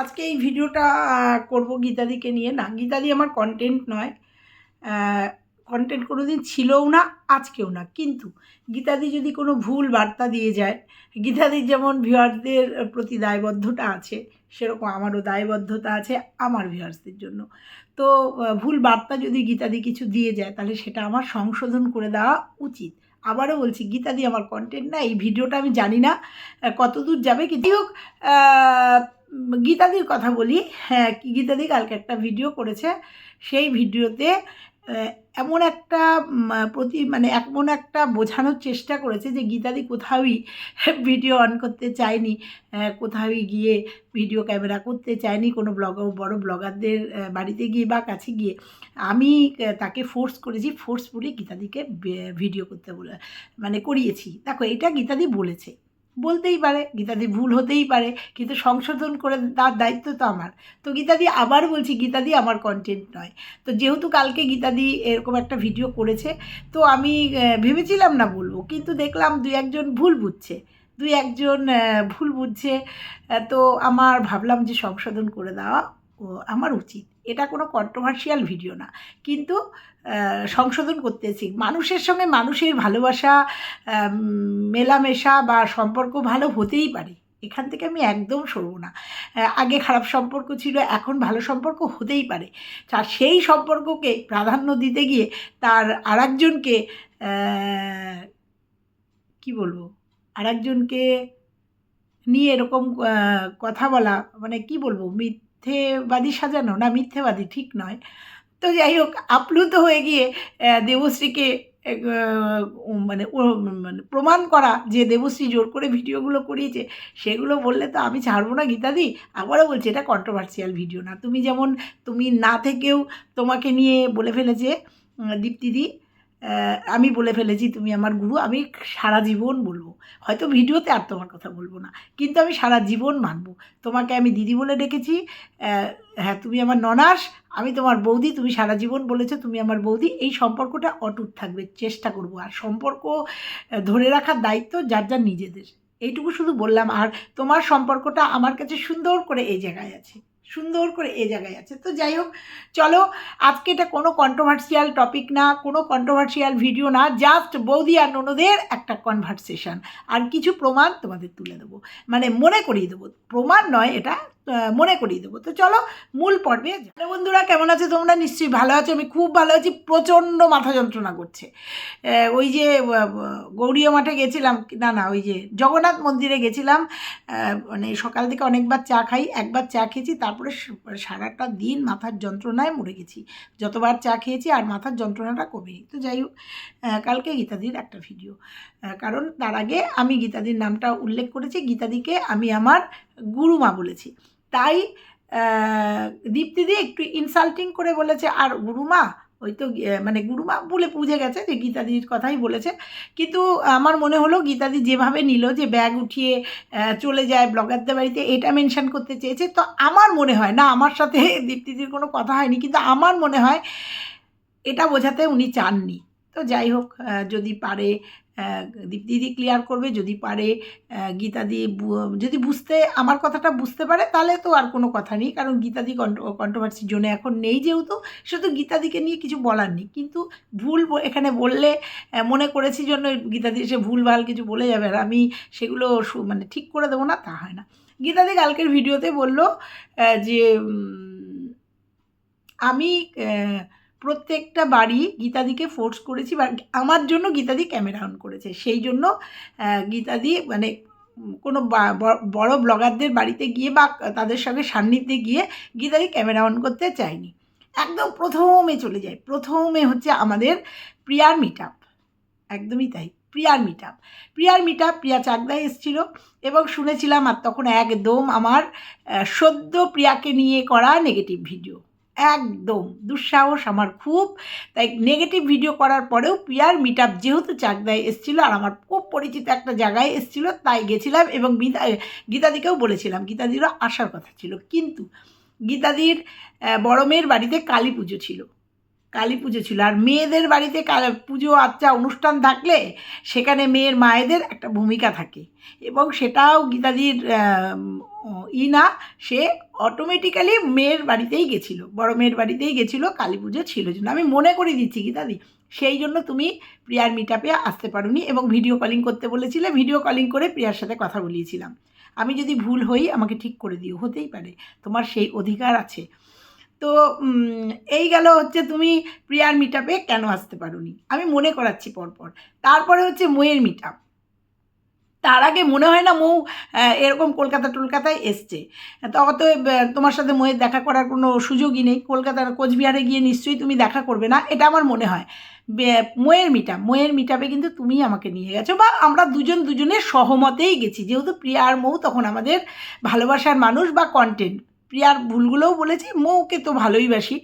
আজকে এই ভিডিওটা করব গীতাদিকে নিয়ে। না, গীতাদি আমার কন্টেন্ট নয়। কন্টেন্ট কোনো দিন ছিলও না, আজকেও না। কিন্তু গীতাদি যদি কোনো ভুল বার্তা দিয়ে যায় গীতাদির যেমন ভিউয়ারদের প্রতি দায়বদ্ধতা আছে, সেরকম আমারও দায়বদ্ধতা আছে আমার ভিউয়ার্সদের জন্য। তো ভুল বার্তা যদি গীতাদি কিছু দিয়ে যায়, তাহলে সেটা আমার সংশোধন করে দেওয়া উচিত। আবারও বলছি, গীতাদি আমার কন্টেন্ট না, এই ভিডিওটা আমি জানি না কতদূর যাবে। কিন্তু হোক গীতাদির কথা বলি হ্যাঁ গীতাদি কালকে একটা ভিডিও করেছে। সেই ভিডিওতে এমন একটা প্রতি মানে এমন একটা বোঝানোর চেষ্টা করেছে যে গীতাদি কোথাওই ভিডিও অন করতে চায়নি কোথাওই গিয়ে ভিডিও ক্যামেরা করতে চায়নি, কোনো ব্লগ বড় ব্লগারদের বাড়িতে গিয়ে বা কাছে গিয়ে। আমি তাকে ফোর্স করেছি ফোর্সফুলি গীতাদিকে ভিডিও করতে বলে মানে করিয়েছি। দেখো, এটা গীতাদি বলেছে। বলতেই পারে, গীতাদি ভুল হতেই পারে, কিন্তু সংশোধন করে তার দায়িত্ব তো আমার। তো গীতাদি আবার বলছি, গীতাদি আমার কন্টেন্ট নয়। তো যেহেতু কালকে গীতাদি এরকম একটা ভিডিও করেছে, তো আমি ভেবেছিলাম না বলব, কিন্তু দেখলাম দুই একজন ভুল বুঝছে। দুই একজন ভুল বুঝছে তো আমার ভাবলাম যে সংশোধন করে দেওয়া আমার উচিত। এটা কোনো কন্ট্রোভার্সিয়াল ভিডিও না। কিন্তু সংশোধন করতেছি। মানুষের সঙ্গে মানুষের ভালোবাসা মেলামেশা বা সম্পর্ক ভালো হতেই পারে। এখান থেকে আমি একদম সরবো না। আগে খারাপ সম্পর্ক ছিল, এখন ভালো সম্পর্ক হতেই পারে। আর সেই সম্পর্ককে প্রাধান্য দিতে গিয়ে তার আরেকজনকে কি বলব? আরেকজনকে নিয়ে এরকম কথা বলা মানে কি বলব? মিথ্যেবাদী সাজানো? না, মিথ্যেবাদী ঠিক নয়। তো যাই হোক, আপ্লুত হয়ে গিয়ে দেবশ্রীকে মানে মানে প্রমাণ করা যে দেবশ্রী জোর করে ভিডিওগুলো করিয়েছে, সেগুলো বললে তো আমি ছাড়বো না গীতাদি? আবারও বলছি, এটা কন্ট্রোভার্সিয়াল ভিডিও না। তুমি যেমন, তুমি না থেকেও তোমাকে নিয়ে বলে ফেলেছে দীপ্তিদি আমি বলে ফেলেছি, তুমি আমার গুরু, আমি সারা জীবন বলব। হয়তো ভিডিওতে আর তোমার কথা বলব না, কিন্তু আমি সারা জীবন মানবো। তোমাকে আমি দিদি বলে ডেকেছি হ্যাঁ তুমি আমার ননাস, আমি তোমার বৌদি, তুমি সারা জীবন বলেছ তুমি আমার বৌদি। এই সম্পর্কটা অটুট থাকবে, চেষ্টা করব। আর সম্পর্ক ধরে রাখার দায়িত্ব যার যার নিজেদের। এইটুকু শুধু বললাম। আর তোমার সম্পর্কটা আমার কাছে সুন্দর করে এই জায়গায় আছে। সুন্দর করে এ জায়গায় আছে। তো যাই হোক, চলো, আজকে এটা কোনো কন্ট্রোভার্সিয়াল টপিক না, কোনো কন্ট্রোভার্সিয়াল ভিডিও না জাস্ট বৌদি আর ননদের একটা কনভারসেশন আর কিছু প্রমাণ তোমাদের তুলে দেবো। মানে মনে করিয়ে দেবো। প্রমাণ নয়, এটা মনে করিয়ে দেবো। তো চলো মূল পর্বে। হ্যালো বন্ধুরা, কেমন আছে তোমরা? নিশ্চয়ই ভালো আছো। আমি খুব ভালো আছি। প্রচণ্ড মাথা যন্ত্রণা করছে। ওই যে গৌরীয় মাঠে গেছিলাম। না না, ওই যে জগন্নাথ মন্দিরে গেছিলাম। মানে সকাল থেকে অনেকবার চা খাই, একবার চা খেয়েছি, তারপরে সারাটা দিন মাথার যন্ত্রণায় মরে গেছি। যতবার চা খেয়েছি আর মাথার যন্ত্রণাটা কমেনি। তো যাই হোক কালকে গীতাদির একটা ভিডিও। কারণ তার আগে আমি গীতাদির নামটা উল্লেখ করেছি। গীতাদিকে আমি আমার গুরুমা বলেছি। তাই দীপ্তিদি একটু ইনসাল্টিং করে বলেছে, আর গুরুমা, ওই তো মানে গুরুমা বলে বুঝে গেছে যে গীতাদির কথাই বলেছে। কিন্তু আমার মনে হলো গীতাদি যেভাবে নিল যে ব্যাগ উঠিয়ে চলে যায়, ব্লগারদের বাড়িতে, এটা মেনশন করতে চেয়েছে। তো আমার মনে হয়, না, আমার সাথে দীপ্তিদির কোনো কথা হয়নি, কিন্তু আমার মনে হয়, এটা বোঝাতে উনি চাননি। তো যাই হোক যদি পারে দিদি ক্লিয়ার করবে, যদি পারে গীতাদি যদি বুঝতে, আমার কথাটা বুঝতে পারে, তাহলে তো আর কোনো কথা নেই, কারণ গীতাদি কন্ট্রোভার্সি জন্য এখন নেই যেহেতু শুধু গীতাদিকে নিয়ে কিছু বলার নেই। কিন্তু ভুল এখানে বললে মনে করেছি জন্য গীতাদি এসে ভুলভাল কিছু বলে যাবে আর আমি সেগুলো সু- মানে ঠিক করে দেবো না, তা হয় না। গীতাদি কালকের ভিডিওতে বলল যে আমি প্রত্যেকটা বাড়ি গীতাদিকে ফোর্স করেছি বা আমার জন্য গীতাদি ক্যামেরা অন করেছে। সেই জন্য গীতাদি মানে কোনো বড় ব্লগারদের বাড়িতে গিয়ে বা তাদের সঙ্গে সান্নিধ্যে গিয়ে গীতাদি ক্যামেরা অন করতে চায়নি। একদম প্রথমে চলে যায়। প্রথমে হচ্ছে আমাদের প্রিয়ার মিট আপ একদমই তাই, প্রিয়ার মিট আপ প্রিয়ার মিট আপ প্রিয়া চাকদা এসেছিল এবং শুনেছিলাম আর তখন একদম আমার সদ্য প্রিয়াকে নিয়ে করা নেগেটিভ ভিডিও একদম। দুঃসাহস আমার খুব। তাই নেগেটিভ ভিডিও করার পরেও পিয়ার মিট আপ যেহেতু চাকদায় এসেছিল আর আমার খুব পরিচিত একটা জায়গায় এসেছিল, তাই গেছিলাম এবং গীতা, গীতাদিকেও বলেছিলাম, গীতাদিরও আসার কথা ছিল। কিন্তু গীতাদির বড় মেয়ের বাড়িতে কালী পুজো ছিল। কালী পুজো ছিল। আর মেয়েদের বাড়িতে পুজো আচ্চা অনুষ্ঠান থাকলে সেখানে মেয়ের মায়েদের একটা ভূমিকা থাকে। এবং সেটাও গীতাদির ই না, সে অটোমেটিক্যালি মেয়ের বাড়িতেই গেছিল। বড় মেয়ের বাড়িতেই গেছিল, কালী পুজো ছিল। জন্য আমি মনে করে দিচ্ছি গীতাদি, সেই জন্য তুমি প্রিয়ার মিটাপে আসতে পারোনি এবং ভিডিও কলিং করতে বলেছিলে। ভিডিও কলিং করে প্রিয়ার সাথে কথা বলিয়েছিলাম। আমি যদি ভুল হই, আমাকে ঠিক করে দিও। হতেই পারে। তোমার সেই অধিকার আছে। তো এই গেল হচ্ছে তুমি প্রিয়ার মিটাপে কেন আসতে পারোনি? আমি মনে করাচ্ছি পরপর। তারপরে হচ্ছে ময়ের মিটাপ তার আগে মনে হয় না মৌ এরকম কলকাতা টলকাতায় এসছে। তা তোমার সাথে ময়ের দেখা করার কোনো সুযোগই নেই। কলকাতার কোচবিহারে গিয়ে নিশ্চয়ই তুমি দেখা করবে না, এটা আমার মনে হয়। ময়ের মিটাপ ময়ের মিটাপে কিন্তু তুমিই আমাকে নিয়ে গেছো বা আমরা দুজন দুজনের সহমতেই গেছি। যেহেতু প্রিয়া আর মৌ তখন আমাদের ভালোবাসার মানুষ বা কন্টেন্ট প্রিয়ার ভুলগুলোও বলেছি, মৌকে তো ভালোই বাসি।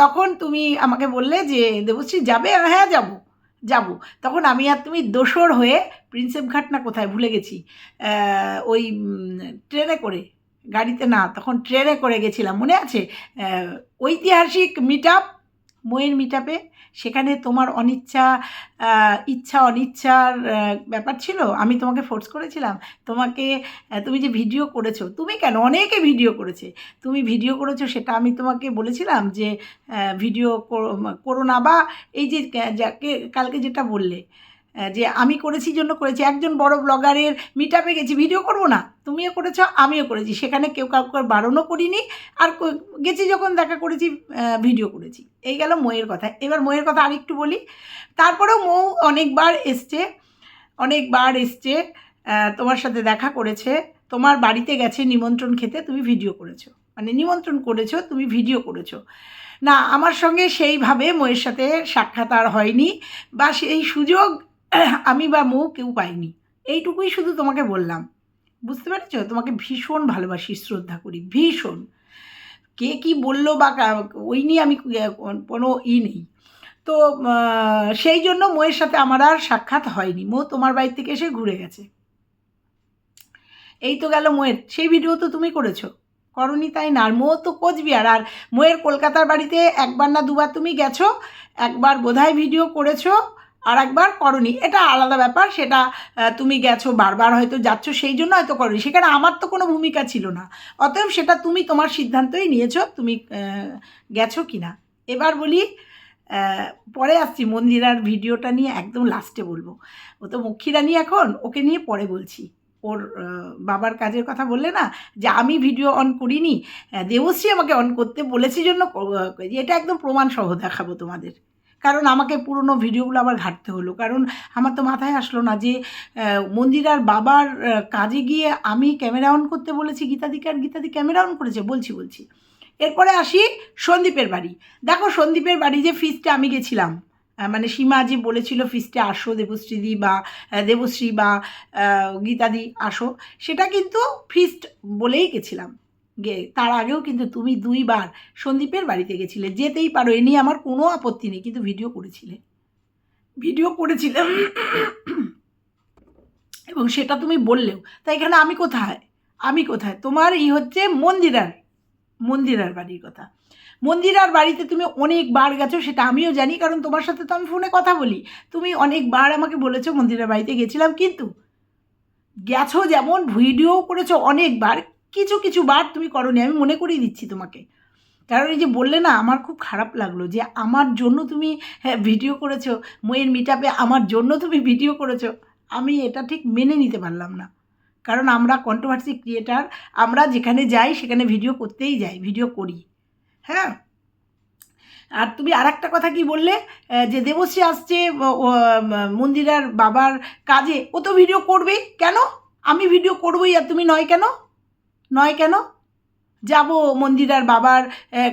তখন তুমি আমাকে বললে যে, দেবশ্রী, যাবে? হ্যাঁ যাব, যাব। তখন আমি আর তুমি দোসর হয়ে প্রিন্সেপ ঘাট না কোথায় ভুলে গেছি। ওই ট্রেনে করে, গাড়িতে না, তখন ট্রেনে করে গেছিলাম। মনে আছে? ঐতিহাসিক মিট আপ ময়ের মিট আপে সেখানে তোমার অনিচ্ছা ইচ্ছা, অনিচ্ছার ব্যাপার ছিল? আমি তোমাকে ফোর্স করেছিলাম। তোমাকে তুমি যে ভিডিও করেছ, তুমি কেন? অনেকে ভিডিও করেছে। তুমি ভিডিও করেছ সেটা আমি তোমাকে বলেছিলাম যে ভিডিও করো- না বা এই যে যাকে, কালকে যেটা বললে যে আমি করেছি জন্য করেছি। একজন বড় ব্লগারের মিট আপে গেছি ভিডিও করব না। তুমিও করেছ, আমিও করেছি। সেখানে কেউ কাউকে বারণও করিনি, আর গেছি যখন দেখা করেছি ভিডিও করেছি। এই গেল ময়ের কথা। এবার ময়ের কথা আরেকটু বলি। তারপরেও মৌ অনেকবার এসছে অনেকবার এসছে তোমার সাথে দেখা করেছে। তোমার বাড়িতে গেছে নিমন্ত্রণ খেতে, তুমি ভিডিও করেছ। মানে নিমন্ত্রণ করেছ, তুমি ভিডিও করেছ। না, আমার সঙ্গে সেইভাবে ময়ের সাথে সাক্ষাৎ আর হয়নি। বা সেই সুযোগ আমি বা মৌ কেউ পাইনি। এইটুকুই শুধু তোমাকে বললাম। বুঝতে পেরেছ? তোমাকে ভীষণ ভালোবাসি, শ্রদ্ধা করি, ভীষণ। কে কি বলল বা ওই নিয়ে আমি কোনো ই নেই। তো সেই জন্য ময়ের সাথে আমার আর সাক্ষাৎ হয়নি। মৌ তোমার বাড়ি থেকে এসে ঘুরে গেছে। এই তো গেল মোয়ের। সেই ভিডিও তো তুমি করেছ। করনি তাই না? আর মো তো কোচবিহার। আর মোয়ের কলকাতার বাড়িতে একবার না দুবার তুমি গেছো, একবার বোধহয় ভিডিও করেছ। আর একবার করনি। এটা আলাদা ব্যাপার, সেটা তুমি গেছো, বারবার হয়তো যাচ্ছ, সেই জন্য হয়তো করনি। সেখানে আমার তো কোনো ভূমিকা ছিল না। অতএব সেটা তুমি তোমার সিদ্ধান্তই নিয়েছো, তুমি গেছো কি না এবার বলি পরে আসছি, মন্দিরার ভিডিওটা নিয়ে একদম লাস্টে বলব। ও তো মক্ষীরানী এখন, ওকে নিয়ে পরে বলছি। ওর বাবার কাজের কথা বললে না, যে আমি ভিডিও অন করিনি দেবশ্রী আমাকে অন করতে বলেছি জন্য এটা একদম প্রমাণ সহ দেখাবো তোমাদের। কারণ আমাকে পুরনো ভিডিওগুলো আবার ঘাটতে হলো। কারণ আমার তো মাথায় আসলো না যে মন্দিরার বাবার কাজে গিয়ে আমি ক্যামেরা অন করতে বলেছি, গীতাদিকে আর গীতাদি ক্যামেরা অন করেছে, বলছি বলছি। এরপরে আসি সন্দীপের বাড়ি। দেখো সন্দীপের বাড়ি যে ফিস্টে আমি গেছিলাম মানে সীমা যে বলেছিল ফিস্টে আসো দেবশ্রীদি বা দেবশ্রী বা গীতাদি আসো, সেটা কিন্তু ফিস্ট বলেই গেছিলাম। তার আগেও কিন্তু তুমি দুইবার সন্দীপের বাড়িতে গেছিলে। যেতেই পারো, এ নিয়ে আমার কোনো আপত্তি নেই, কিন্তু ভিডিও করেছিলে। ভিডিও করেছিলে এবং সেটা তুমি বললেও তাই এখানে আমি কোথায়? আমি কোথায়? তোমার ই হচ্ছে মন্দিরার মন্দিরার বাড়ির কথা। মন্দিরার বাড়িতে তুমি অনেকবার গেছো, সেটা আমিও জানি, কারণ তোমার সাথে তো আমি ফোনে কথা বলি। তুমি অনেকবার আমাকে বলেছ মন্দিরার বাড়িতে গেছিলাম, কিন্তু গেছো যেমন ভিডিও করেছ অনেকবার কিছু কিছু বার তুমি করনি, আমি মনে করিয়ে দিচ্ছি তোমাকে। কারণ এই যে বললে না, আমার খুব খারাপ লাগল যে আমার জন্য তুমি হ্যাঁ ভিডিও করেছ ময়ের মিটাপে আমার জন্য তুমি ভিডিও করেছ, আমি এটা ঠিক মেনে নিতে পারলাম না। কারণ আমরা কন্ট্রোভার্সি ক্রিয়েটার আমরা যেখানে যাই সেখানে ভিডিও করতেই যাই ভিডিও করি। হ্যাঁ? আর তুমি আর একটা কথা কি বললে? যে দেবশ্রী আসছে মন্দিরার বাবার কাজে, ও তো ভিডিও করবেই। কেন? আমি ভিডিও করবই আর তুমি নয় কেন? নয় কেন? যাব মন্দিরার বাবার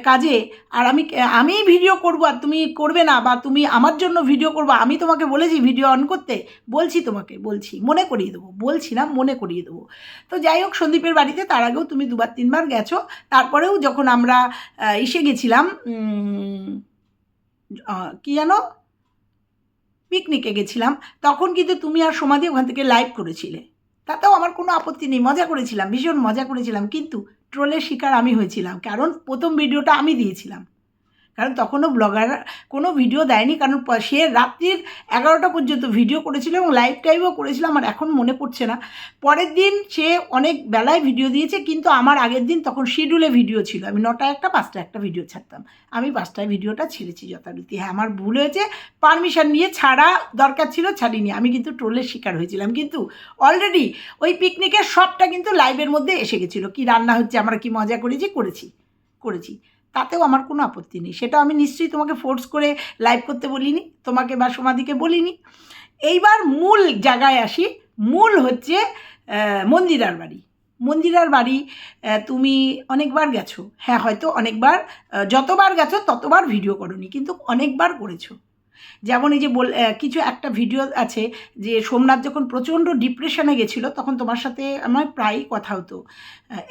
কাজে। আর আমি আমি ভিডিও করব, আর তুমি করবে না, বা তুমি আমার জন্য ভিডিও করব। আমি তোমাকে বলেছি ভিডিও অন করতে। বলছি তোমাকে, বলছি। মনে করিয়ে দেবো। বলছি না, মনে করিয়ে দেবো। তো যাই হোক, সন্দীপের বাড়িতে তার আগেও তুমি দুবার, তিনবার গেছো। তারপরেও যখন আমরা এসে গেছিলাম কি জানো পিকনিকে গেছিলাম। তখন কিন্তু তুমি আর সমাধি ওখান থেকে লাইভ করেছিলে। তাতেও আমার কোনো আপত্তি নেই। মজা করেছিলাম, ভীষণ মজা করেছিলাম। কিন্তু ট্রোলের শিকার আমি হয়েছিলাম। কারণ প্রথম ভিডিওটা আমি দিয়েছিলাম। কারণ তখনও ব্লগার কোনো ভিডিও দেয়নি, কারণ সে রাত্রির এগারোটা পর্যন্ত ভিডিও করেছিল এবং লাইভ টাইমও করেছিল আমার এখন মনে পড়ছে না। পরের দিন সে অনেক বেলায় ভিডিও দিয়েছে, কিন্তু আমার আগের দিন তখন শিডিউলে ভিডিও ছিল। আমি নটায় একটা পাঁচটা একটা ভিডিও ছাড়তাম। আমি পাঁচটায় ভিডিওটা ছেড়েছি যথারীতি। হ্যাঁ আমার ভুল হয়েছে। পারমিশন নিয়ে ছাড়া দরকার ছিল, ছাড়িনি। আমি কিন্তু ট্রোলের শিকার হয়েছিলাম। কিন্তু অলরেডি ওই পিকনিকের সবটা কিন্তু লাইভের মধ্যে এসে গেছিল। কি রান্না হচ্ছে, আমরা কি মজা করেছি করেছি করেছি। তাতেও আমার কোনো আপত্তি নেই। সেটা আমি নিশ্চয়ই তোমাকে ফোর্স করে লাইভ করতে বলিনি, তোমাকে বা সমাধিকে বলিনি। এইবার মূল জায়গায় আসি, মূল হচ্ছে মন্দিরার বাড়ি। মন্দিরার বাড়ি তুমি অনেকবার গেছো। হ্যাঁ হয়তো অনেকবার যতবার গেছো ততবার ভিডিও করনি, কিন্তু অনেকবার করেছ। যেমন এই যে বল কিছু একটা ভিডিও আছে যে সোমনাথ যখন প্রচণ্ড ডিপ্রেশনে গেছিল, তখন তোমার সাথে আমার প্রায়ই কথা হতো।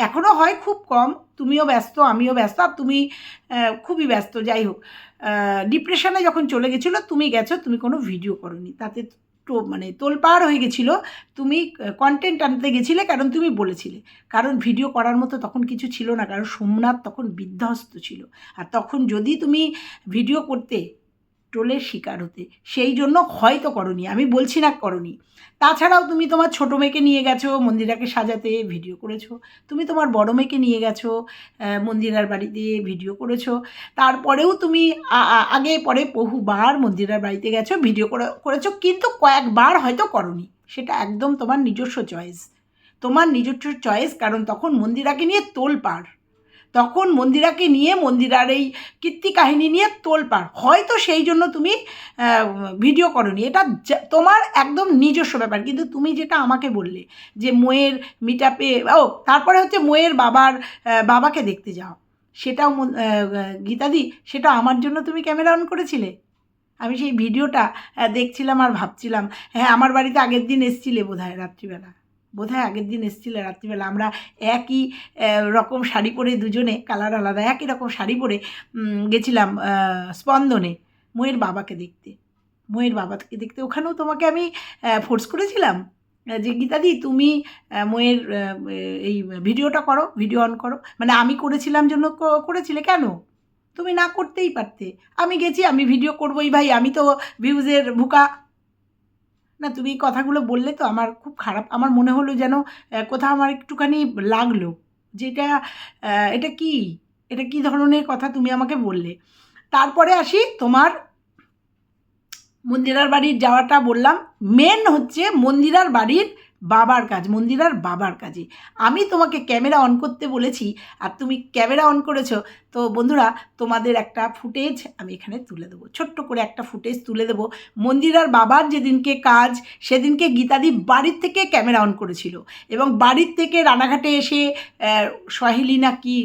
এখনও হয় খুব কম, তুমিও ব্যস্ত, আমিও ব্যস্ত, আর তুমি খুবই ব্যস্ত, যাই হোক। ডিপ্রেশনে যখন চলে গেছিল, তুমি গেছো, তুমি কোনো ভিডিও করনি। তাতে তো মানে তোলপাড় হয়ে গেছিল, তুমি কন্টেন্ট আনতে গেছিলে কারণ তুমি বলেছিলে। কারণ ভিডিও করার মতো তখন কিছু ছিল না, কারণ সোমনাথ তখন বিধ্বস্ত ছিল। আর তখন যদি তুমি ভিডিও করতে ট্রোলের শিকার হতে। সেই জন্য হয়তো করনি, আমি বলছি না করনি। তাছাড়াও তুমি তোমার ছোটো মেয়েকে নিয়ে গেছো, মন্দিরাকে সাজাতে ভিডিও করেছ। তুমি তোমার বড় মেয়েকে নিয়ে গেছো মন্দিরার বাড়িতে ভিডিও করেছ। তারপরেও তুমি আগে পরে বহুবার মন্দিরার বাড়িতে গেছো ভিডিও করে, করেছ, কিন্তু কয়েকবার হয়তো করনি। সেটা একদম তোমার নিজস্ব চয়েস তোমার নিজস্ব চয়েস কারণ তখন মন্দিরাকে নিয়ে তোল তোলপাড়। তখন মন্দিরাকে নিয়ে মন্দিরার এই কীর্তি কাহিনী নিয়ে তোলপাড়। হয়তো সেই জন্য তুমি ভিডিও করনি। এটা তোমার একদম নিজস্ব ব্যাপার। কিন্তু তুমি যেটা আমাকে বললে যে মোয়ের মিটাপে ও, তারপরে হচ্ছে মোয়ের বাবার বাবাকে দেখতে যাও। সেটাও গীতাদি, সেটা আমার জন্য তুমি ক্যামেরা অন করেছিলে? আমি সেই ভিডিওটা দেখছিলাম আর ভাবছিলাম হ্যাঁ আমার বাড়িতে আগের দিন এসছিলে বোধ হয় রাত্রিবেলা। বোধ হয় আগের দিন এসছিলে রাত্রিবেলা। আমরা একই রকম শাড়ি পরে দুজনে, কালার আলাদা, একই রকম শাড়ি পরে গেছিলাম স্পন্দনে ময়ের বাবাকে দেখতে। ময়ের বাবাকে দেখতে। ওখানেও তোমাকে আমি ফোর্স করেছিলাম যে, গীতাদি, তুমি ময়ের এই ভিডিওটা করো, ভিডিও অন করো। মানে আমি করেছিলাম জন্য করেছিলে কেন? তুমি না করতেই পারতে। আমি গেছি, আমি ভিডিও করবোই ভাই, আমি তো ভিউজের ভুকা। না, তুমি এই কথাগুলো বললে তো আমার খুব খারাপ, আমার মনে হলো যেন কোথাও আমার একটুখানি লাগল। যেটা এটা কি? এটা কি ধরনের কথা তুমি আমাকে বললে? তারপরে আসি তোমার মন্দিরার বাড়ির যাওয়াটা বললাম। মেন হচ্ছে মন্দিরার বাড়ির বাবার কাজ মন্দিরার বাবার কাজে আমি তোমাকে ক্যামেরা অন করতে বলেছি আর তুমি ক্যামেরা অন করেছ, তো বন্ধুরা তোমাদের একটা ফুটেজ আমি এখানে তুলে দেবো। ছোট্ট করে একটা ফুটেজ তুলে দেবো। মন্দিরার বাবার যেদিনকে কাজ, সেদিনকে গীতাদি বাড়ির থেকে ক্যামেরা অন করেছিল এবং বাড়ির থেকে রানাঘাটে এসে সহেলি না কি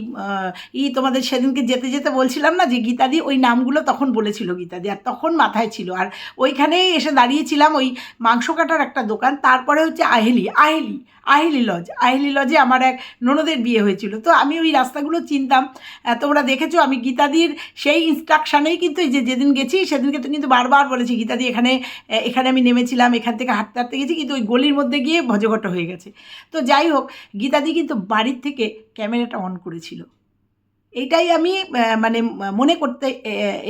ই তোমাদের সেদিনকে যেতে যেতে বলছিলাম না যে গীতাদি ওই নামগুলো তখন বলেছিল গীতাদি আর তখন মাথায় ছিল। আর ওইখানেই এসে দাঁড়িয়েছিলাম ওই মাংস কাটার একটা দোকান, তারপরে হচ্ছে আহেলি আহেলি আহেলি লজ আহেলি লজে আমার এক ননদের বিয়ে হয়েছিল। তো আমি ওই রাস্তাগুলো চিনতাম। তোমরা দেখেছ, আমি গীতাদির সেই ইনস্ট্রাকশানেই কিন্তু যে যেদিন গেছি, সেদিনকে তো কিন্তু বারবার বলেছি, গীতাদি, এখানে এখানে আমি নেমেছিলাম, এখান থেকে হাঁটতে হাঁটতে গেছি। কিন্তু ওই গলির মধ্যে গিয়ে ভজঘট হয়ে গেছে। তো যাই হোক, গীতাদি কিন্তু বাড়ির থেকে ক্যামেরাটা অন করেছিল। এইটাই আমি মানে মনে করতে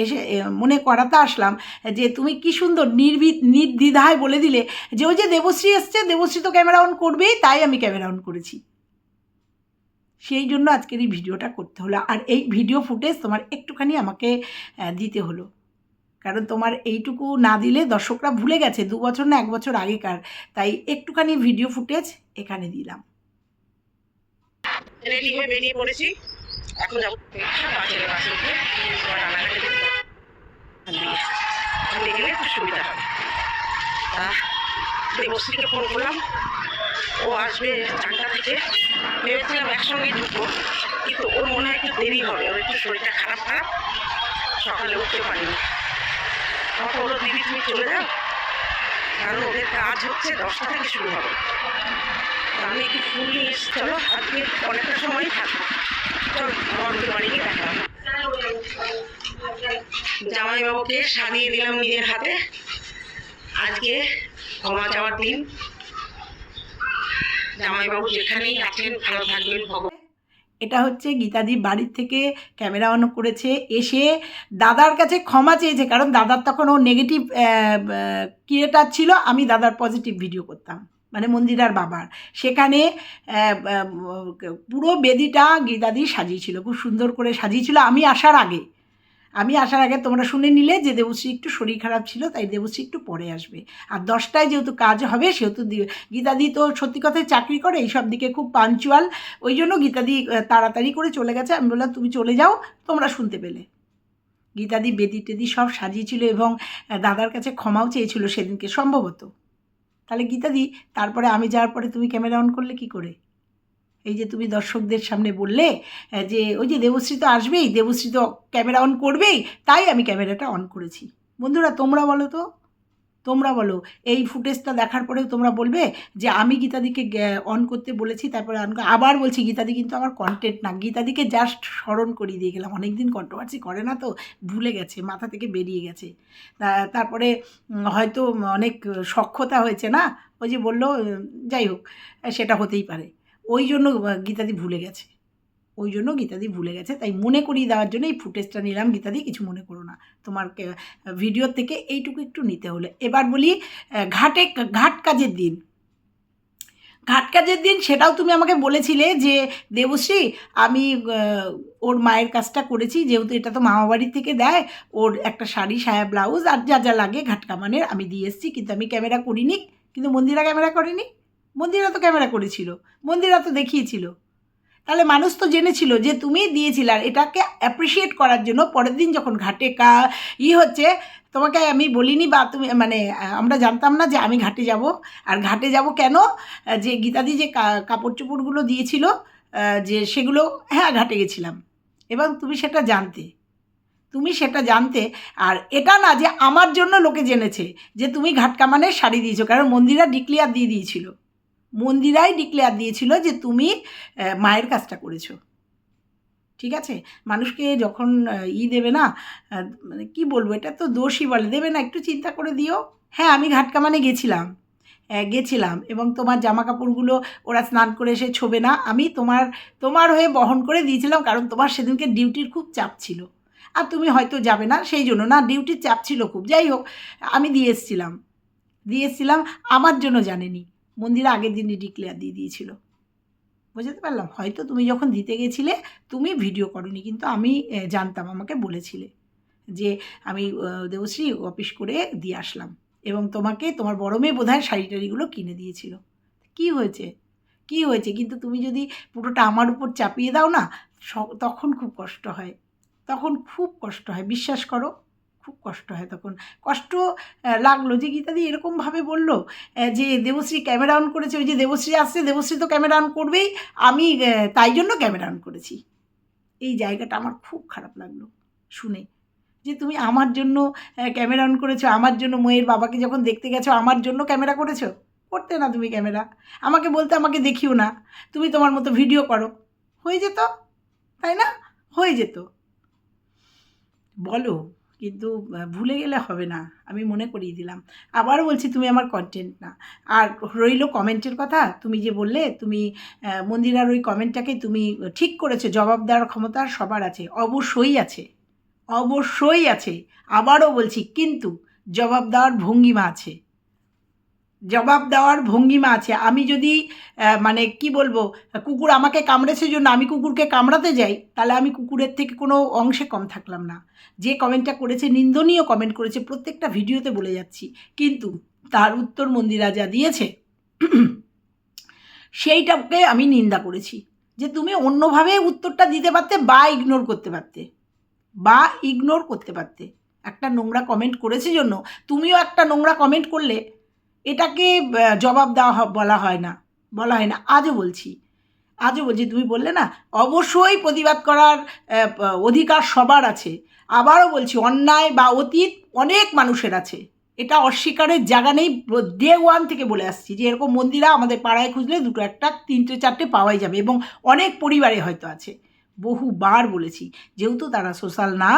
এসে মনে করাতে আসলাম যে তুমি কি সুন্দর নির্বিদ নির্দ্বিধায় বলে দিলে যে ওই যে দেবশ্রী এসছে, দেবশ্রী তো ক্যামেরা অন করবেই, তাই আমি ক্যামেরা অন করেছি। সেই জন্য আজকের এই ভিডিওটা করতে হলো। আর এই ভিডিও ফুটেজ তোমার একটুখানি আমাকে দিতে হলো। কারণ তোমার এইটুকু না দিলে দর্শকরা ভুলে গেছে, দু বছর না এক বছর আগেকার। তাই একটুখানি ভিডিও ফুটেজ এখানে দিলাম। এখন যাব। বাসে বাসে উঠে তোমার রান্নাঘাটে দিয়ে ফোন করলাম। ও আসবে চারটা থেকে। ভেবেছিলাম একসঙ্গে ঢুকবো, কিন্তু ওর মনে হয় একটু দেরি হবে। ওর একটু শরীরটা খারাপ খারাপ। সকালে উঠতে পারিনি। আমাকে বলল, দিদি, তুমি চলে যাও। কারণ ওদের কাজ হচ্ছে দশটা থেকে শুরু হবে। আমি একটু ফুল নিয়ে চলো, আজকে অনেকটা সময় থাকব। সাজিয়ে দিলাম নিজের হাতে। আজকে ক্ষমা চাওয়ার দিন। জামাইবাবু যেখানেই আছেন, ভালো থাকবেন, ভগবান। এটা হচ্ছে গীতাদি বাড়ির থেকে ক্যামেরা অন করেছে। এসে দাদার কাছে ক্ষমা চেয়েছে, কারণ দাদার তখন ও নেগেটিভ ক্রিয়েটার ছিল। আমি দাদার পজিটিভ ভিডিও করতাম। মানে মন্দিরার বাবার। সেখানে পুরো বেদিটা গীতাদি সাজিয়েছিল, খুব সুন্দর করে সাজিয়েছিল। আমি আসার আগে, আমি আসার আগে তোমরা শুনে নিলে যে দেবশ্রী একটু শরীর খারাপ ছিল, তাই দেবশ্রী একটু পরে আসবে। আর দশটায় যেহেতু কাজ হবে, সেহেতু গীতাদি তো সত্যি কথায় চাকরি করে, এইসব দিকে খুব পাঞ্চুয়াল ওই জন্য গীতাদি তাড়াতাড়ি করে চলে গেছে। আমি বললাম, তুমি চলে যাও, তোমরা শুনতে পেলে। গীতাদি বেদি টেদি সব সাজিয়েছিল এবং দাদার কাছে ক্ষমাও চেয়েছিল সেদিনকে, সম্ভবত। তাহলে গীতাদি, তারপরে আমি যাওয়ার পরে তুমি ক্যামেরা অন করলে কি করে? এই যে তুমি দর্শকদের সামনে বললে যে ওই যে দেবশ্রী তো আসবেই, দেবশ্রী তো ক্যামেরা অন করবেই, তাই আমি ক্যামেরাটা অন করেছি। বন্ধুরা, তোমরা বলো তো? তোমরা বলো। এই ফুটেজটা দেখার পরেও তোমরা বলবে যে আমি গীতাদিকে অন করতে বলেছি, তারপরে অন আবার বলছি, গীতাদি কিন্তু আমার কন্টেন্ট না। গীতাদিকে জাস্ট স্মরণ করিয়ে দিয়ে গেলাম। অনেকদিন কন্ট্রোভার্সি করে না তো? ভুলে গেছে, মাথা থেকে বেরিয়ে গেছে। তারপরে হয়তো অনেক সক্ষতা হয়েছে না? ওই যে বলল যাই হোক, সেটা হতেই পারে। ওই জন্য গীতাদি ভুলে গেছে। ওই জন্য গীতাদি ভুলে গেছে। তাই মনে করিয়ে দেওয়ার জন্য এই ফুটেজটা নিলাম গীতাদি, কিছু মনে করো না। তোমার ভিডিওর থেকে এইটুকু একটু নিতে হলে। এবার বলি ঘাটে, ঘাট কাজের দিন। ঘাট কাজের দিন সেটাও তুমি আমাকে বলেছিলে যে, দেবশ্রী, আমি ওর মায়ের কাজটা করেছি। যেহেতু এটা তো মামা বাড়ির থেকে দেয়, ওর একটা শাড়ি, সায়া ব্লাউজ আর যা যা লাগে ঘাট কামানের আমি দিয়ে এসেছি। কিন্তু আমি ক্যামেরা করিনি। কিন্তু মন্দিরা ক্যামেরা করেনি? মন্দিরা তো ক্যামেরা করেছিল। মন্দিরা তো দেখিয়েছিল। তাহলে মানুষ তো জেনেছিল যে তুমি দিয়েছিলে আর এটাকে অ্যাপ্রিসিয়েট করার জন্য পরের দিন যখন ঘাটে কা ই হচ্ছে, তোমাকে আমি বলিনি বা তুমি মানে আমরা জানতাম না যে আমি ঘাটে যাব। আর ঘাটে যাব কেন? যে গীতাদি যে কাপড় চোপড়গুলো দিয়েছিল যে সেগুলো হ্যাঁ ঘাটে গেছিলাম। এবং তুমি সেটা জানতে, তুমি সেটা জানতে, আর এটা না যে আমার জন্য লোকে জেনেছে যে তুমি ঘাট কামানের শাড়ি দিয়েছ, কারণ মন্দিরা ডিক্লিয়ার দিয়ে দিয়েছিল। মন্দিরাই ডিক্লেয়ার দিয়েছিল যে তুমি মায়ের কাজটা করেছ। ঠিক আছে? মানুষকে যখন ই দেবে না মানে কী বলব, এটা তো দোষই বলে। দেবে না, একটু চিন্তা করে দিও। হ্যাঁ আমি ঘাটকা মানে গেছিলাম। গেছিলাম এবং তোমার জামা কাপড়গুলো ওরা স্নান করে এসে ছোবে না। আমি তোমার তোমার হয়ে বহন করে দিয়েছিলাম কারণ তোমার সেদিনকে ডিউটির খুব চাপ ছিল। আর তুমি হয়তো যাবে না, সেই জন্য না, ডিউটির চাপ ছিল খুব। যাই হোক, আমি দিয়ে এসেছিলাম। দিয়ে এসেছিলাম, আমার জন্য জানেনি। মন্দিরে আগের দিনই ডিক্লেয়ার দিয়ে দিয়েছিল। বুঝতে পারলাম? হয়তো তুমি যখন দিতে গেছিলে, তুমি ভিডিও করনি, কিন্তু আমি জানতাম, আমাকে বলেছিলে যে আমি দেবশ্রী অফিস করে দিয়ে আসলাম এবং তোমাকে, তোমার বড় মেয়ে বোধহয় শাড়ি টাড়িগুলো কিনে দিয়েছিল। কি হয়েছে? কি হয়েছে? কিন্তু তুমি যদি পুরোটা আমার উপর চাপিয়ে দাও না তখন খুব কষ্ট হয়। তখন খুব কষ্ট হয়। বিশ্বাস করো খুব কষ্ট হয় তখন। কষ্ট লাগল যে গীতাদি এরকমভাবে বলল যে দেবশ্রী ক্যামেরা অন করেছে, ওই যে দেবশ্রী আসছে, দেবশ্রী তো ক্যামেরা অন করবেই, আমি তাই জন্য ক্যামেরা অন করেছি। এই জায়গাটা আমার খুব খারাপ লাগল শুনে। যে তুমি আমার জন্য ক্যামেরা অন করেছ, আমার জন্য মেয়ের বাবাকে যখন দেখতে গেছো, আমার জন্য ক্যামেরা করেছ? করতে না তুমি ক্যামেরা। আমাকে বলতে আমাকে দেখিও না। তুমি তোমার মতো ভিডিও করো। হয়ে যেত, তাই না? হয়ে যেত। বলো কিন্তু ভুলে গেলে হবে না। আমি মনে করিয়ে দিলাম। আবারও বলছি, তুমি আমার কন্টেন্ট না। আর রইল কমেন্টের কথা। তুমি যে বললে, তুমি মন্দিরার ওই কমেন্টটাকে তুমি ঠিক করেছ। জবাব দেওয়ার ক্ষমতা সবার আছে। অবশ্যই আছে। অবশ্যই আছে। আবারও বলছি, কিন্তু জবাব দেওয়ার ভঙ্গিমা আছে। জবাব দেওয়ার ভঙ্গিমা আছে। আমি যদি মানে কি বলব, কুকুর আমাকে কামড়েছে জন্য আমি কুকুরকে কামড়াতে যাই, তাহলে আমি কুকুরের থেকে কোনো অংশে কম থাকলাম না। যে কমেন্টটা করেছে, নিন্দনীয় কমেন্ট করেছে, প্রত্যেকটা ভিডিওতে বলে যাচ্ছি। কিন্তু তার উত্তর মন্দিরা যা দিয়েছে, সেইটাকে আমি নিন্দা করেছি। যে তুমি অন্যভাবে উত্তরটা দিতে পারতে বা ইগনোর করতে পারতে। বা ইগনোর করতে পারতে। একটা নোংরা কমেন্ট করেছে জন্য। তুমিও একটা নোংরা কমেন্ট করলে এটাকে জবাব দেওয়া বলা হয় না, বলা হয় না। আজও বলছি আজও বলছি, তুমি বললে না, অবশ্যই প্রতিবাদ করার অধিকার সবার আছে। আবারও বলছি, অন্যায় বা অতীত অনেক মানুষের আছে। এটা অস্বীকারের জায়গা নেই। ডে ওয়ান থেকে বলে আসছি যে, এরকম মন্দিরা আমাদের পাড়ায় খুঁজলে দুটো একটা, তিনটে, চারটে পাওয়াই যাবে এবং অনেক পরিবারে হয়তো আছে। বহুবার বলেছি, যেহেতু তারা সোশ্যাল না,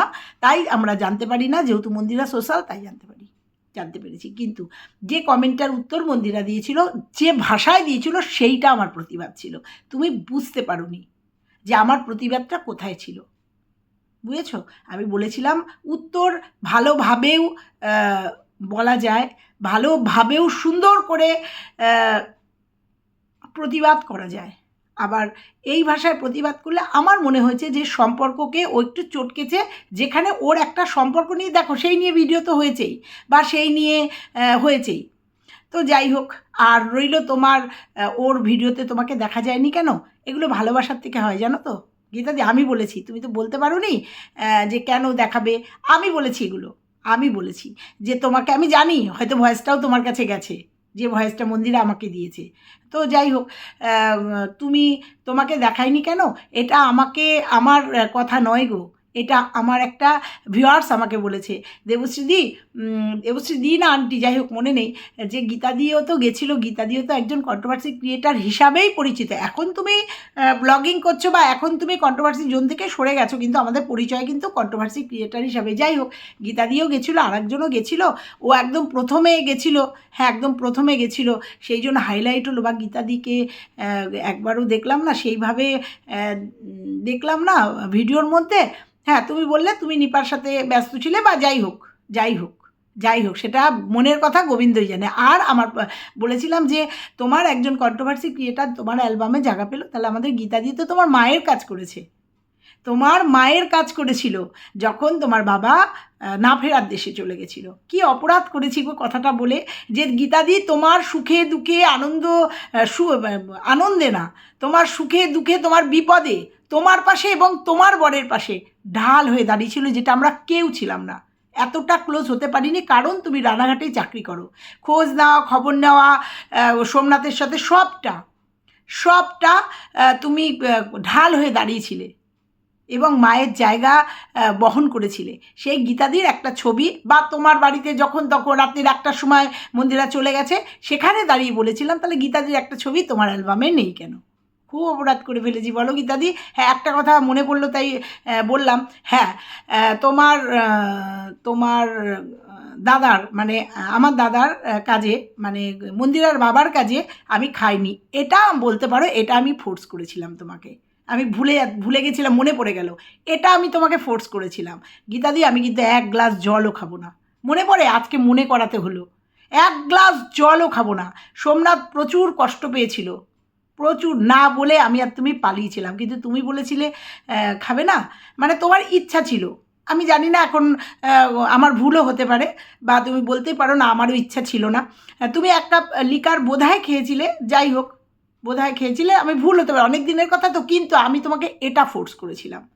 তাই আমরা জানতে পারি না, যেহেতু মন্দিরা সোশ্যাল, তাই জানতে পারি। জানতে পেরেছি। কিন্তু যে কমেন্টটার উত্তর মন্দিরা দিয়েছিল, যে ভাষায় দিয়েছিল, সেইটা আমার প্রতিবাদ ছিল। তুমি বুঝতে পারোনি যে আমার প্রতিবাদটা কোথায় ছিল। বুঝেছ? আমি বলেছিলাম, উত্তর ভালোভাবেও বলা যায়, ভালোভাবেও সুন্দর করে প্রতিবাদ করা যায়। আবার এই ভাষায় প্রতিবাদ করলে আমার মনে হয়েছে যে সম্পর্ককে ও একটু চটকেছে, যেখানে ওর একটা সম্পর্ক নিয়ে, দেখো সেই নিয়ে ভিডিও তো হয়েছেই বা সেই নিয়ে হয়েছেই। তো যাই হোক, আর রইল তোমার ওর ভিডিওতে তোমাকে দেখা যায়নি কেন? এগুলো ভালোবাসার থেকে হয়, জানো তো? গীতাদি, আমি বলেছি, তুমি তো বলতে পারো নি যে কেন দেখাবে? আমি বলেছি এগুলো, আমি বলেছি যে তোমাকে, আমি জানি, হয়তো ভয়েসটাও তোমার কাছে গেছে। যে ভয়েসটা মন্দিরে আমাকে দিয়েছে। তো যাই হোক তুমি তোমাকে দেখায়নি কেন? এটা আমাকে, আমার কথা নয় গো। এটা আমার একটা ভিউয়ার্স আমাকে বলেছে। দেবশ্রীদি দেবশ্রীদি না আন্টি, যাই হোক, মনে নেই। যে গীতা দিয়েও তো গেছিল, গীতা দিয়েও তো একজন কন্ট্রোভার্সি ক্রিয়েটার হিসাবেই পরিচিত। এখন তুমি ব্লগিং করছ বা এখন তুমি কন্ট্রোভার্সি জোন থেকে সরে গেছো, কিন্তু আমাদের পরিচয় কিন্তু কন্ট্রোভার্সি ক্রিয়েটার হিসাবে। যাই হোক, গীতা দিয়েও গেছিল আর একজনও গেছিল, ও একদম প্রথমে গেছিল হ্যাঁ একদম প্রথমে গেছিল। সেই জন্য হাইলাইট হলো বা গীতাদিকে একবারও দেখলাম না, সেইভাবে দেখলাম না, ভিডিওর মধ্যে। হ্যাঁ তুমি বললে তুমি নিপার সাথে ব্যস্ত ছিলে বা যাই হোক যাই হোক যাই হোক, সেটা মনের কথা গোবিন্দই জানে। আর আমার বলেছিলাম যে তোমার একজন কন্ট্রোভার্সি ক্রিয়েটার তোমার অ্যালবামে জায়গা পেল, তাহলে আমাদের গীতাজি তো তোমার মায়ের কাজ করেছে। তোমার মায়ের কাজ করেছিল যখন তোমার বাবা না ফেরার দেশে চলে গেছিল। কি অপরাধ করেছি গো কথাটা বলে যে গীতাদি তোমার সুখে দুঃখে আনন্দ সু আনন্দে না, তোমার সুখে দুঃখে তোমার বিপদে, তোমার পাশে এবং তোমার বরের পাশে ঢাল হয়ে দাঁড়িয়েছিল যেটা আমরা কেউ ছিলাম না। এতটা ক্লোজ হতে পারিনি, কারণ তুমি রানাঘাটেই চাকরি করো। খোঁজ নেওয়া খবর নেওয়া সোমনাথের সাথে সবটা সবটা তুমি ঢাল হয়ে দাঁড়িয়েছিলে। এবং মায়ের জায়গা বহন করেছিলে। সেই গীতাদির একটা ছবি বা তোমার বাড়িতে যখন তখন রাত্রির একটার সময় মন্দিরা চলে গেছে, সেখানে দাঁড়িয়ে বলেছিলাম, তাহলে গীতাদির একটা ছবি তোমার অ্যালবামে নেই কেন? খুব অপরাধ করে ফেলেছি। বলো গীতাদি হ্যাঁ একটা কথা মনে পড়ল তাই বললাম হ্যাঁ তোমার তোমার দাদার মানে আমার দাদার কাজে মানে মন্দিরার বাবার কাজে আমি খাইনি। এটা বলতে পারো, এটা আমি ফোর্স করেছিলাম তোমাকে। আমি ভুলে ভুলে গেছিলাম, মনে পড়ে গেল। এটা আমি তোমাকে ফোর্স করেছিলাম। গীতাদি, আমি কিন্তু এক গ্লাস জলও খাব না। মনে পড়ে? আজকে মনে করাতে হলো। এক গ্লাস জলও খাব না। সোমনাথ প্রচুর কষ্ট পেয়েছিল। প্রচুর। না বলে আমি আর তুমি পালিয়েছিলাম। কিন্তু তুমি বলেছিলে খাবে না? মানে তোমার ইচ্ছা ছিল। আমি জানি না এখন আমার ভুলও হতে পারে বা তুমি বলতেই পারো না, আমারও ইচ্ছা ছিল না। তুমি এক কাপ লিকার বোধহয় খেয়েছিলে, যাই হোক। বোধহয় খেয়েছিলে? আমি ভুল হতে পারে, অনেক দিনের কথা তো, কিন্তু আমি তোমাকে এটা ফোর্স করেছিলাম।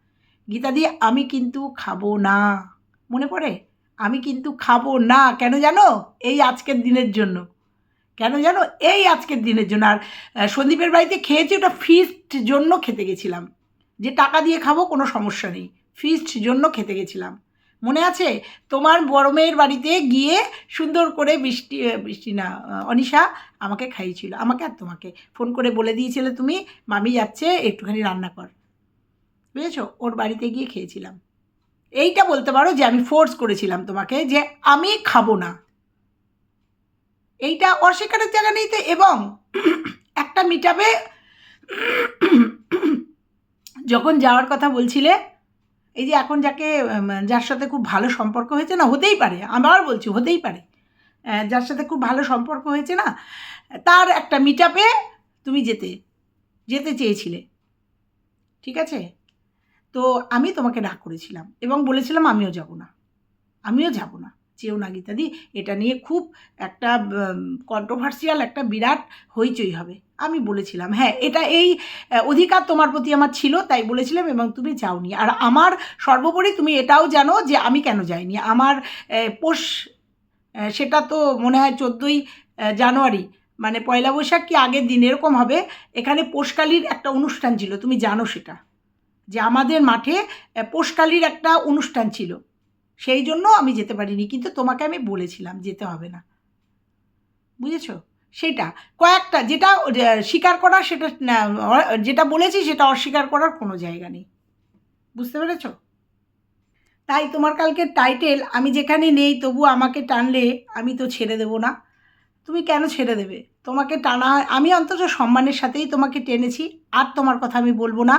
গীতা দিয়ে আমি কিন্তু খাব না। মনে পড়ে? আমি কিন্তু খাব না। কেন জানো? এই আজকের দিনের জন্য। কেন জানো? এই আজকের দিনের জন্য। আর সন্দীপের বাড়িতে খেয়েছি, ওটা ফিস্ট জন্য খেতে গেছিলাম। যে টাকা দিয়ে খাব, কোনো সমস্যা নেই। ফিস্ট জন্য খেতে গেছিলাম। মনে আছে? তোমার বড় মেয়ের বাড়িতে গিয়ে সুন্দর করে বৃষ্টি বৃষ্টি না অনিশা আমাকে খাইয়েছিল। আমাকে আর তোমাকে। ফোন করে বলে দিয়েছিলে তুমি, মামি যাচ্ছে, একটুখানি রান্না কর। বুঝেছ? ওর বাড়িতে গিয়ে খেয়েছিলাম। এইটা বলতে পারো যে আমি ফোর্স করেছিলাম তোমাকে যে আমি খাব না। এইটা অস্বীকারের জায়গা নেই তো? এবং একটা মিটাবে যখন যাওয়ার কথা বলছিলে এই যে এখন যাকে যার সাথে খুব ভালো সম্পর্ক হয়েছে না, হতেই পারে আমার বলছি হতেই পারে যার সাথে খুব ভালো সম্পর্ক হয়েছে না, তার একটা মিট তুমি যেতে যেতে চেয়েছিলে, ঠিক আছে? তো আমি তোমাকে ডাক করেছিলাম এবং বলেছিলাম আমিও যাব না, আমিও যাব না। চেও না, গীতাদি, এটা নিয়ে খুব একটা কন্ট্রোভার্সিয়াল একটা বিরাট হইচই হবে। আমি বলেছিলাম হ্যাঁ এটা এই অধিকার তোমার প্রতি আমার ছিল, তাই বলেছিলাম এবং তুমি যাওনি। আর আমার সর্বোপরি তুমি এটাও জানো যে আমি কেন যাইনি। আমার পোষ সেটা তো মনে হয় চোদ্দোই জানুয়ারি মানে পয়লা বৈশাখ কি আগের দিন, এরকম হবে। এখানে পোষকালির একটা অনুষ্ঠান ছিল, তুমি জানো সেটা। যে আমাদের মাঠে পোষকালির একটা অনুষ্ঠান ছিল। সেই জন্য আমি যেতে পারিনি, কিন্তু তোমাকে আমি বলেছিলাম, যেতে হবে না। বুঝেছ? সেটা, কয়েকটা, যেটা স্বীকার করা সেটা যেটা বলেছি সেটা অস্বীকার করার কোনো জায়গা নেই। বুঝতে পেরেছ? তাই তোমার কালকে টাইটেল আমি যেখানে নেই তবু আমাকে টানলে আমি তো ছেড়ে দেবো না। তুমি কেন ছেড়ে দেবে? তোমাকে টানা, আমি অন্তত সম্মানের সাথেই তোমাকে টেনেছি, আর তোমার কথা আমি বলব না।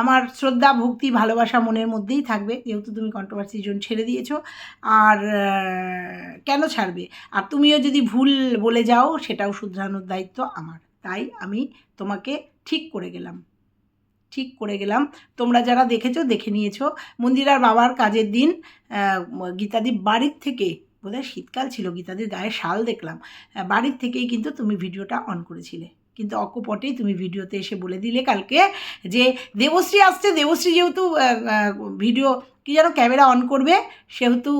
আমার শ্রদ্ধা, ভক্তি, ভালোবাসা মনের মধ্যেই থাকবে, যেহেতু তুমি কন্ট্রোভার্সি জোন ছেড়ে দিয়েছ। আর কেন ছাড়বে? আর তুমিও যদি ভুল বলে যাও, সেটাও শুধরানোর দায়িত্ব আমার। তাই আমি তোমাকে ঠিক করে গেলাম। ঠিক করে গেলাম। তোমরা যারা দেখেছ, দেখে নিয়েছো। মন্দিরার বাবার কাজের দিন গীতাদি বাড়ির থেকে, বোধহয় শীতকাল ছিল, গীতাদির গায়ে শাল দেখলাম বাড়ির থেকেই কিন্তু তুমি ভিডিওটা অন করেছিলে। কিন্তু অকপটেই তুমি ভিডিওতে এসে বলে দিলে কালকে যে দেবশ্রী আসছে, দেবশ্রী যেহেতু ভিডিও কি যেন ক্যামেরা অন করবে, সেহেতু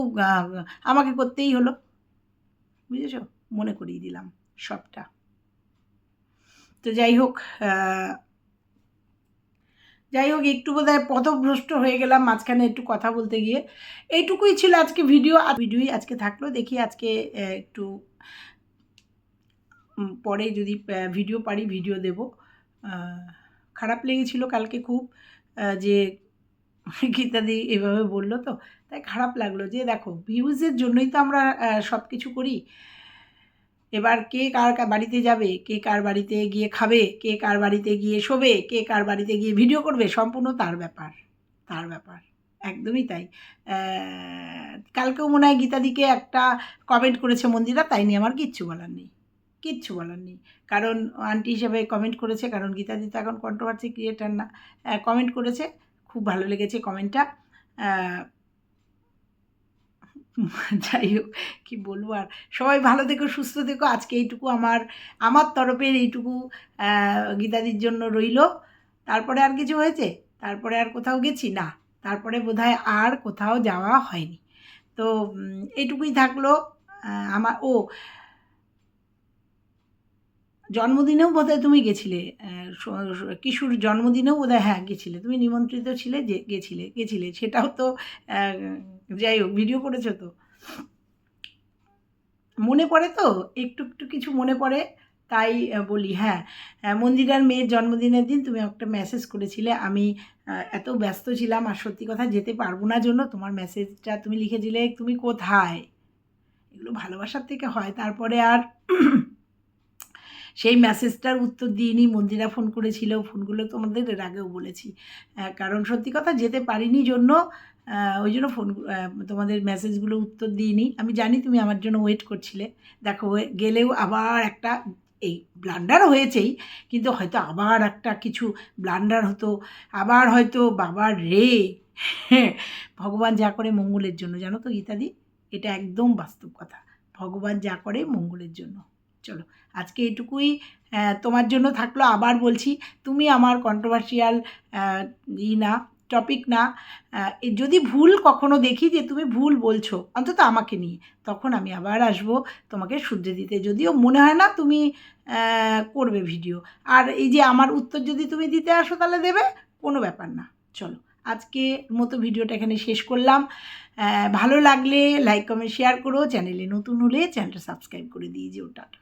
আমাকে করতেই হলো। বুঝেছ? মনে করিয়ে দিলাম সবটা। তো যাই হোক যাই হোক, একটু বোধহয় পথভ্রষ্ট হয়ে গেলাম মাঝখানে একটু কথা বলতে গিয়ে। এইটুকুই ছিল আজকে ভিডিও। আর ভিডিওই আজকে থাকল। দেখি আজকে একটু পরে যদি ভিডিও পারি ভিডিও দেব। খারাপ লেগেছিল কালকে খুব যে গীতাদি এভাবে বলল তো, তাই খারাপ লাগল যে দেখো ভিউজের জন্যই তো আমরা সব কিছু করি। এবার কে কার বাড়িতে যাবে, কে কার বাড়িতে গিয়ে খাবে, কে কার বাড়িতে গিয়ে শোবে, কে কার বাড়িতে গিয়ে ভিডিও করবে, সম্পূর্ণ তার ব্যাপার তার ব্যাপার, একদমই তাই। কালকেও মনে হয় গীতাদিকে একটা কমেন্ট করেছে মন্দিরা, তাই নিয়ে আমার কিচ্ছু বলার নেই। কিচ্ছু বলার নেই। কারণ আন্টি হিসেবে কমেন্ট করেছে, কারণ গীতাদি তো এখন কন্ট্রোভার্সি ক্রিয়েটার না। কমেন্ট করেছে, খুব ভালো লেগেছে কমেন্টটা যাই হোক, কী বলব আর। সবাই ভালো থেকো, সুস্থ থেকো। আজকে এইটুকু আমার আমার তরফের এইটুকু গীতাদির জন্য রইল। তারপরে আর কিছু হয়েছে? তারপরে আর কোথাও গেছি? না। তারপরে বোধহয় আর কোথাও যাওয়া হয়নি। তো এইটুকুই থাকল। আমার, ও জন্মদিনেও বোধহয় তুমি গেছিলে কিশোর জন্মদিনেও বোধহয় হ্যাঁ গেছিলে। তুমি নিমন্ত্রিত ছিলে যে, গেছিলে গেছিলে। সেটাও তো যাই হোক ভিডিও করেছ তো। মনে পড়ে তো? একটু একটু কিছু মনে পড়ে? তাই বলি হ্যাঁ। মন্দিরার মেয়ের জন্মদিনের দিন তুমি একটা মেসেজ করেছিলে। আমি এত ব্যস্ত ছিলাম আর সত্যি কথা যেতে পারব না জন্য। তোমার মেসেজটা তুমি লিখেছিলে, তুমি কোথায়? এগুলো ভালোবাসার থেকে হয়। তারপরে আর সেই মেসেজটার উত্তর দিইনি, মন্দিরা ফোন করেছিল ফোনগুলো তোমাদের এর আগেও বলেছি। কারণ সত্যি কথা যেতে পারিনি জন্য ওই জন্য ফোন তোমাদের মেসেজগুলো উত্তর দিইনি। আমি জানি তুমি আমার জন্য ওয়েট করছিলে। দেখো গেলেও আবার একটা, এই ব্লান্ডার হয়েছেই, কিন্তু হয়তো আবার একটা কিছু ব্লান্ডার হতো। আবার হয়তো বাবার রে, ভগবান যা করে মঙ্গলের জন্য। জানো তো গীতাদি, এটা একদম বাস্তব কথা। ভগবান যা করে মঙ্গলের জন্য। চলো আজকে এটুকুই তোমার জন্য থাকল। আবার বলছি, তুমি আমার কন্ট্রোভার্সিয়াল ই না টপিক না যদি ভুল কখনো দেখি যে তুমি ভুল বলছো, অন্তত আমাকে নিয়ে, তখন আমি আবার আসব তোমাকে শুধরে দিতে। যদিও মনে হয় না তুমি করবে ভিডিও আর এই যে আমার উত্তর যদি তুমি দিতে আসো তাহলে দেবে, কোনো ব্যাপার না। চলো, আজকে মতো ভিডিওটা এখানে শেষ করলাম। ভালো লাগলে লাইক কমেন্ট শেয়ার করো। চ্যানেলে নতুন হলে চ্যানেলটা সাবস্ক্রাইব করে দিয়ে যেও। টাটা।